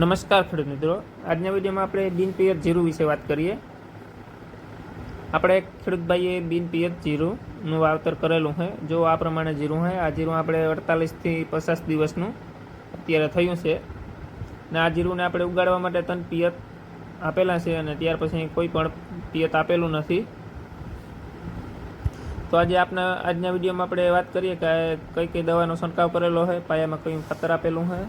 નમસ્કાર ખેડૂત મિત્રો. આજના વિડીયોમાં આપણે બિન પિયત જીરું વિશે વાત કરીએ. આપણે ખેડૂતભાઈએ બિન પિયત જીરુંનું વાવતર કરેલું છે. જો આ પ્રમાણે જીરું છે, આ જીરું આપણે અડતાલીસથી પચાસ દિવસનું અત્યારે થયું છે. ને આ જીરુંને આપણે ઉગાડવા માટે ત્રણ પિયત આપેલા છે અને ત્યાર પછી કોઈ પણ પિયત આપેલું નથી. તો આજે આપના, આજના વિડીયોમાં આપણે વાત કરીએ કે કઈ કઈ દવાનો છંટકાવ કરેલો છે, પાયામાં કયું ખાતર આપેલું છે.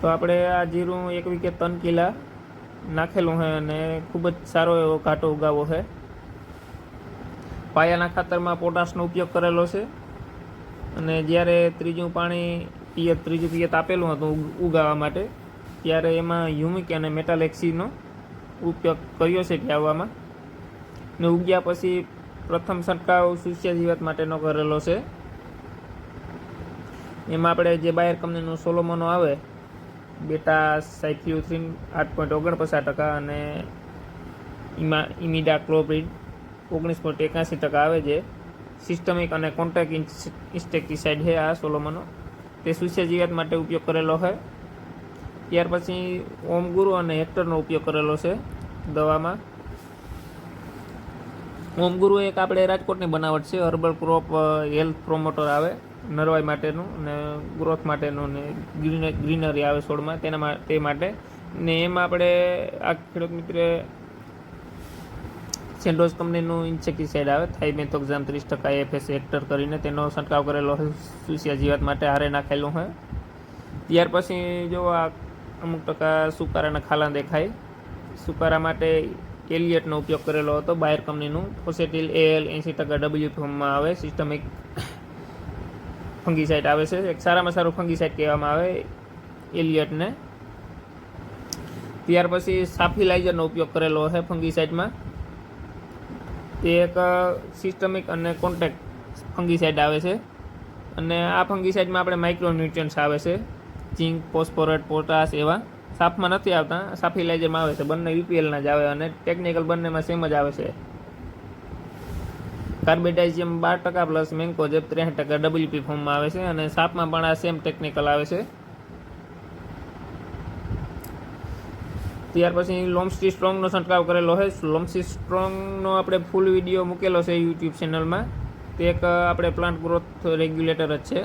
તો આપણે આ જીરું એક વીકે ત્રણ કિલા નાખેલું છે અને ખૂબ જ સારો એવો ઘાટો ઉગાવો છે પાયાના ખાતરમાં પોટાશનો ઉપયોગ કરેલો છે. અને જ્યારે ત્રીજું પાણી પિયત, ત્રીજું પિયત આપેલું હતું ઉગાવા માટે, ત્યારે એમાં હ્યુમિક અને મેટાલેક્સીનો ઉપયોગ કર્યો છે પ્યાવામાં ને ઉગ્યા પછી પ્રથમ છંટકાવ સુસ્યા જીવાત માટેનો કરેલો છે. એમાં આપણે જે બાયર કંપનીનું સોલોમોનો આવે બેટા સાયક્યુથ્રીન આઠ પોઈન્ટ ઓગણપચાસ ટકા અને ઇમા, ઇમિડા ક્લોપ્રિડ ઓગણીસ પોઈન્ટ એકાસી ટકા આવે છે. સિસ્ટમિક અને કોન્ટેક ઇન્સ્ટેક્ટિસાઇડ છે આ સોલોમનો. તે સુસ્યજીવાત માટે ઉપયોગ કરેલો છે. ત્યાર પછી ઓમગુરુ અને હેક્ટરનો ઉપયોગ કરેલો છે દવામાં. ઓમગુરુ એક આપણે રાજકોટની બનાવટ છે, હર્બલ ક્રોપ હેલ્થ પ્રોમોટર આવે. નરવાઈ માટેનું અને ગ્રોથ માટેનું ને ગ્રીન ગ્રીનરી આવે છોડમાં, તેના તે માટે. ને એમાં આપણે આ ખેડૂત મિત્રે સેન્ડોઝ કંપનીનું ઇન્સેક્ટિસાઇડ આવે થાઇમેથોક્ઝામ ત્રીસ ટકા એફએસ હેક્ટર કરીને તેનો છંટકાવ કરેલો સુસિયા જીવાત માટે હારે નાખેલું છે ત્યાર પછી જો આ અમુક ટકા સુકારાના ખાલા દેખાય. સુકારા માટે એલિયટનો ઉપયોગ કરેલો હતો, બાયર કંપનીનું. ફોસેટિલ એલ એંસી ટકા ડબલ્યુ ફોર્મમાં આવે સિસ્ટમિક ફંગીસાઇડ આવે છે. એક સારામાં સારું ફંગીસાઇડ કહેવામાં આવે, એલિયટને. ત્યાર પછી સાફિલાઇઝરનો ઉપયોગ કરેલો છે ફંગીસાઇડમાં. તે એક સિસ્ટમિક અને કોન્ટેક્ટ ફંગીસાઇડ આવે છે. અને આ ફંગીસાઇડમાં આપણે માઇક્રોન્યુટ્રન્સ આવે છે. ઝીંક ફોસ્ફોરેટ પોટાશ એવા. સાફમાં નથી આવતા, સાફિલાઇઝરમાં આવે છે. બંને યુપીએલના જ આવે અને ટેકનિકલ બંનેમાં સેમ જ આવે છે. કાર્બેટાઇઝિયમ બાર ટકા પ્લસ મેન્કોજેબ ત્રેસઠ ટકા ડબલ્યુપી ફોર્મમાં આવે છે અને સાપમાં પણ આ સેમ ટેકનિકલ આવે છે. ત્યાર પછી લોમ્સટી સ્ટ્રોંગનો છંટકાવ કરેલો છે. લોમ્સી સ્ટ્રોંગનો આપણે ફૂલ વીડિયો મૂકેલો છે યુટ્યુબ ચેનલમાં તે એક આપણે પ્લાન્ટ ગ્રોથ રેગ્યુલેટર જ છે.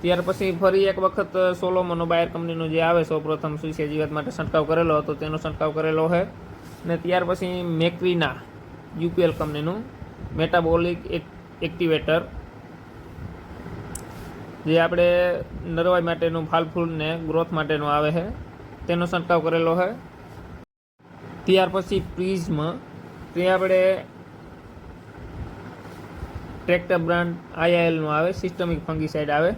ત્યાર પછી ફરી એક વખત સોલોમોનો બાયર કંપનીનો જે આવે સૌ પ્રથમ સુસ્ય જીવાત માટે છંટકાવ કરેલો હતો, તેનો છંટકાવ કરેલો છે. ને ત્યાર પછી મેક્વિના. યુપીએલ કંપનીનું મેટાબોલિક એક્ટિવેટર. જે આપણે નરવાઈ માટેનું ફાલ ફૂલ ને ગ્રોથ માટેનું આવે છે. તેનો છંટકાવ કરેલો છે. ત્યાર પછી પ્રિઝમ, તે આપણે ટ્રેક્ટર બ્રાન્ડ આઈઆઈએલનું આવે, સિસ્ટમિક ફંગીસાઇડ આવે.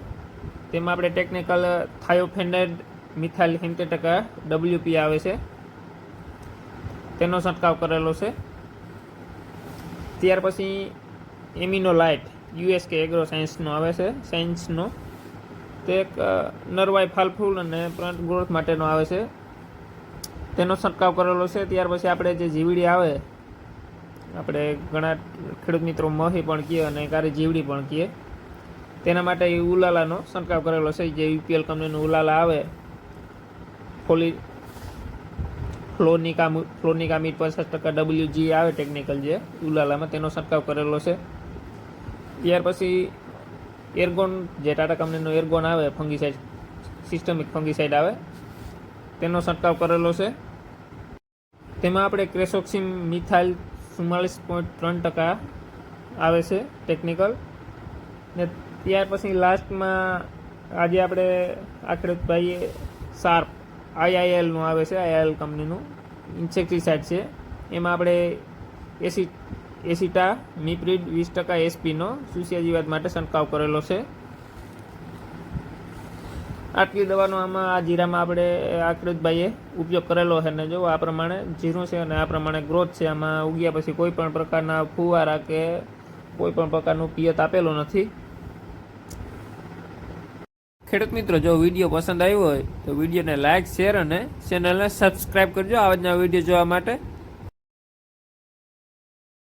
તેમાં આપણે ટેકનિકલ થાયોફેન્ડેડ મિથાઇલ સિત્તેર ટકા ડબલ્યુપી આવે છે. તેનો છંટકાવ કરેલો છે. ત્યાર પછી એમિનો લાઇટ યુએસકે એગ્રો સાયન્સનો આવે છે સાયન્સનો તે એક નરવાઈ ફાલફૂલ અને પ્લાન્ટ ગ્રોથ માટેનો આવે છે. તેનો છંટકાવ કરેલો છે. ત્યાર પછી આપણે જે જીવડી આવે, આપણે ઘણા ખેડૂત મિત્રો મહી પણ કહીએ અને કારી જીવડી પણ કહીએ તેના માટે એ ઉલાલાનો છંટકાવ કરેલો છે. જે યુપીએલ કંપનીનું ઉલાલા આવે, ફોલી ફ્લોનિકા ફ્લોનિકા મીટ પચાસ ટકા ડબલ્યુ જી આવે ટેકનિકલ જે, ઉલાલામાં તેનો છંટકાવ કરેલો છે. ત્યાર પછી એરગોન જે ટાટા કંપનીનો એરગોન આવે ફંગીસાઇડ સિસ્ટમિક ફંગીસાઇડ આવે, તેનો છંટકાવ કરેલો છે. તેમાં આપણે ક્રેસોક્સિમ મિથાઇલ ચુમ્માલીસ પોઈન્ટ ત્રણ ટકા આવે છે ટેકનિકલ ને ત્યાર પછી લાસ્ટમાં આજે આપણે આખરે ભાઈએ શાર્પ આઈઆઈએલનું આવે છે, આઈઆઈએલ કંપનીનું ઇન્સેક્ટિસાઇડ છે. એમાં આપણે એસી, એસીટા મિપ્રિડ વીસ ટકા એસપીનો સુસિયા જીવાત માટે છંટકાવ કરેલો છે. આટલી દવાનો આમાં આ જીરામાં આપણે આકૃતભાઈએ ઉપયોગ કરેલો છે ને જો, આ પ્રમાણે જીરું છે અને આ પ્રમાણે ગ્રોથ છે. આમાં ઉગ્યા પછી કોઈ પણ પ્રકારના ફુવારા કે કોઈ પણ પ્રકારનું પિયત આપેલું નથી. ખેડૂત મિત્રો, જો વીડિયો પસંદ આવ્યો હોય તો વિડીયોને લાઇક શેર અને ચેનલને સબસ્ક્રાઈબ કરજો. આવા જ વીડિયો જોવા માટે